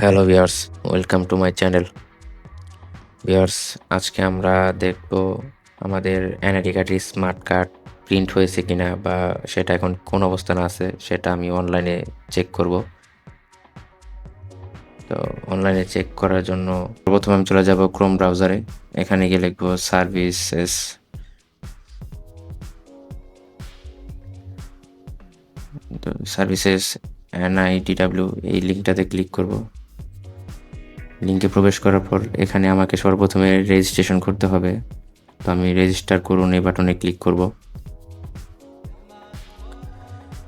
Hello viewers, welcome to my channel. Viewers, আজকে আমরা দেখব আমাদের এনআইডি কার্ডের স্মার্ট কার্ড প্রিন্ট হয়েছে কিনা বা সেটা এখন কোন অবস্থানে আছে সেটা আমি অনলাইনে চেক করব। তো অনলাইনে চেক করার জন্য প্রথমে আমি চলে যাব ক্রোম ব্রাউজারে এখানে গিয়ে লিখব সার্ভিসেস সার্ভিসেস এনআইডিডাব্লিউ এই লিঙ্কটাতে ক্লিক করব। লিঙ্কে প্রবেশ করার পর এখানে আমাকে সর্বপ্রথমে রেজিস্ট্রেশন করতে হবে। তো আমি রেজিস্টার করুন এই বাটনে ক্লিক করব।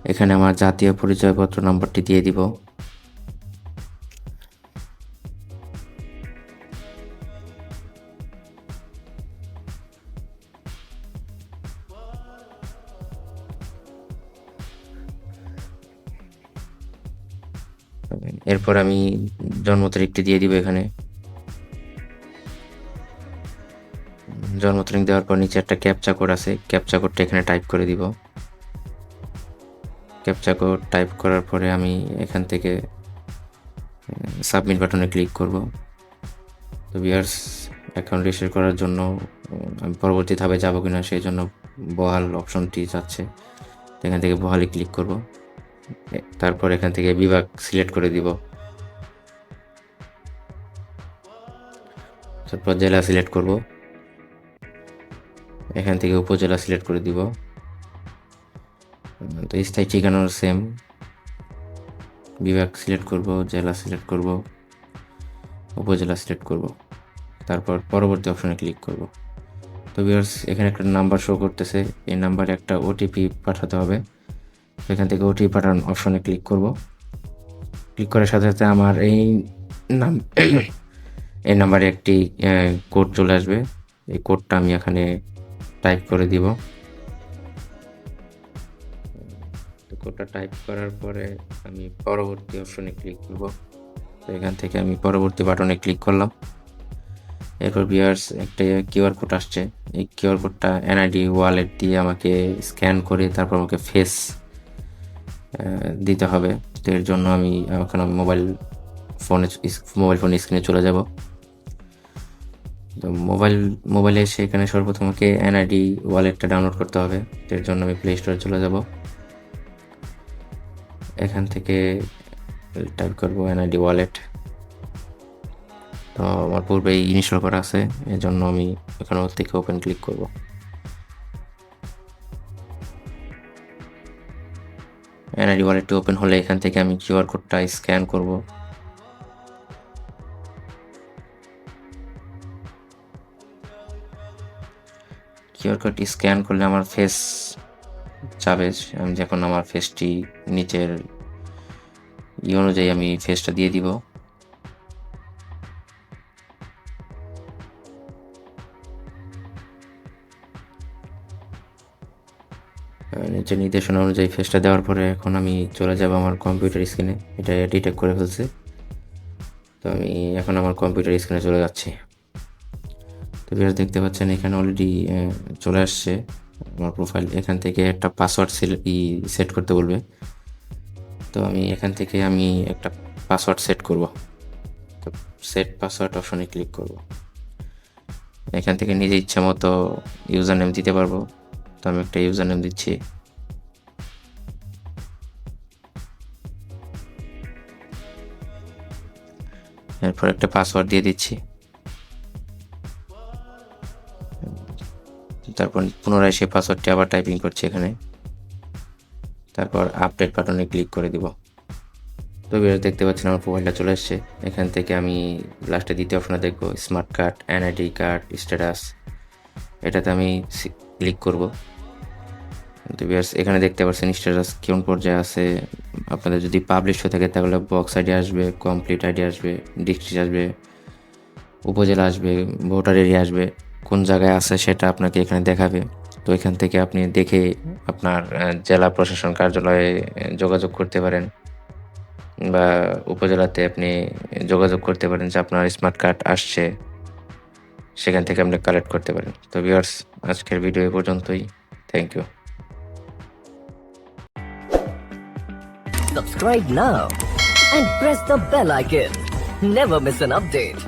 এখানে আমার জাতীয় পরিচয়পত্র নাম্বারটি দিয়ে দিব। এরপর আমি জন্ম তারিখটি দিয়ে দিব এখানে। জন্ম তারিখ দেওয়ার পর নিচে একটা ক্যাপচা কোড আছে। ক্যাপচা কোডটা এখানে টাইপ করে দিব। ক্যাপচা কোড টাইপ করার পরে আমি এখান থেকে সাবমিট বাটনে ক্লিক করব। তো বিয়ার্স অ্যাকাউন্ট রিসেট করার জন্য আমি পরবর্তী ধাপে যাব কিনা সেই জন্য বহাল অপশনটি যাচ্ছে। এখান থেকে বহালে ক্লিক করব। তারপর এখান থেকে বিভাগ সিলেক্ট করে দিব। তারপর জেলা সিলেক্ট করব। এখান থেকে উপজেলা সিলেক্ট করে দিব। তো স্থায়ী ঠিকানার সেম বিভাগ সিলেক্ট করব, জেলা সিলেক্ট করব, উপজেলা সিলেক্ট করব। তারপর পরবর্তী অপশনে ক্লিক করব। তো ভিউয়ার্স এখানে একটা নাম্বার শো করতেছে। এই নাম্বারে একটা ওটিপি পাঠাতে হবে। এখান থেকে ওটিপি পাঠান অপশনে ক্লিক করব। ক্লিক করার সাথে সাথে আমার এই নাম, এই নাম্বারে একটি কোড চলে আসবে। এই কোডটা আমি এখানে টাইপ করে দিব। কোডটা টাইপ করার পরে আমি পরবর্তী অপশনে ক্লিক করব। তো এখান থেকে আমি পরবর্তী বাটনে ক্লিক করলাম। এরপর বিয়ার্স একটা কিউআর কোড আসছে। এই কিউআর কোডটা এনআইডি ওয়ালেট দিয়ে আমাকে স্ক্যান করে তারপর আমাকে ফেস দিতে হবে। তো এর জন্য আমি এখন মোবাইল ফোনে মোবাইল ফোন স্ক্রিনে চলে যাব। তো মোবাইল মোবাইলে এসে এখানে সর্বপ্রথম আমাকে এনআইডি ওয়ালেটটা ডাউনলোড করতে হবে। তো এর জন্য আমি প্লে স্টোরে চলে যাব। এখান থেকে টাইপ করব এনআইডি ওয়ালেট তো আমার পূর্বেই ইনস্টল করা আছে। এর জন্য আমি এখানে ওর থেকে ওপেন ক্লিক করব। এনআইডি ওয়ালেটটি ওপেন হলে এখান থেকে আমি কিউআর কোডটা স্ক্যান করব। কিউআর কোডটি স্ক্যান করলে আমার ফেস যাবে। আমি যখন আমার ফেসটি নিচের ই অনুযায়ী আমি ফেসটা দিয়ে দিব। নিচে নির্দেশনা অনুযায়ী ফেসটা দেওয়ার পরে এখন আমি চলে যাব আমার কম্পিউটার স্ক্রিনে এটা ডিটেক্ট করে ফেলছে। তো আমি এখন আমার কম্পিউটার স্ক্রিনে চলে যাচ্ছি। তো বিয়ার দেখতে পাচ্ছেন, এখানে অলরেডি চলে আসছে। আমার প্রোফাইল এখান থেকে একটা পাসওয়ার্ড সেট করতে বলবে। তো আমি এখান থেকে আমি একটা পাসওয়ার্ড সেট করব। তো সেট পাসওয়ার্ড অপশনে ক্লিক করব। এখান থেকে নিজে ইচ্ছা মতো ইউজার নেম দিতে পারব। তো আমি একটা ইউজার নেম দিচ্ছি। এরপর একটা পাসওয়ার্ড দিয়ে দিচ্ছি। তারপর পুনরায় সেই পাসওয়ার্ডটি আবার টাইপিং করছি এখানে। তারপর আপডেট বাটনে ক্লিক করে দিব। তো বিরাট দেখতে পাচ্ছেন আমার প্রোফাইলটা চলে এসছে। এখান থেকে আমি লাস্টে দ্বিতীয় অপশনে দেখব smart card NID card status এটাতে আমি ক্লিক করব। তো বিয়ার্স এখানে দেখতে পাচ্ছেন স্ট্যাটাস কোন পর্যায়ে আছে। আপনাদের যদি পাবলিশ হয়ে থাকে, তাহলে বক্স আইডি আসবে কমপ্লিট আইডি আসবে ডিস্ট্রিক্ট আসবে, উপজেলা আসবে ভোটার এরিয়া আসবে, কোন জায়গায় আছে সেটা আপনাকে এখানে দেখাবে। তো এখান থেকে আপনি দেখে আপনার জেলা প্রশাসন কার্যালয়ে যোগাযোগ করতে পারেন। বা উপজেলাতে আপনি যোগাযোগ করতে পারেন যে আপনার স্মার্ট কার্ড আসছে। সেখান থেকে আপনি কালেক্ট করতে পারেন তো ভিওর্স আজকের ভিডিও এ পর্যন্তই। Thank you subscribe now and press the bell icon never miss an update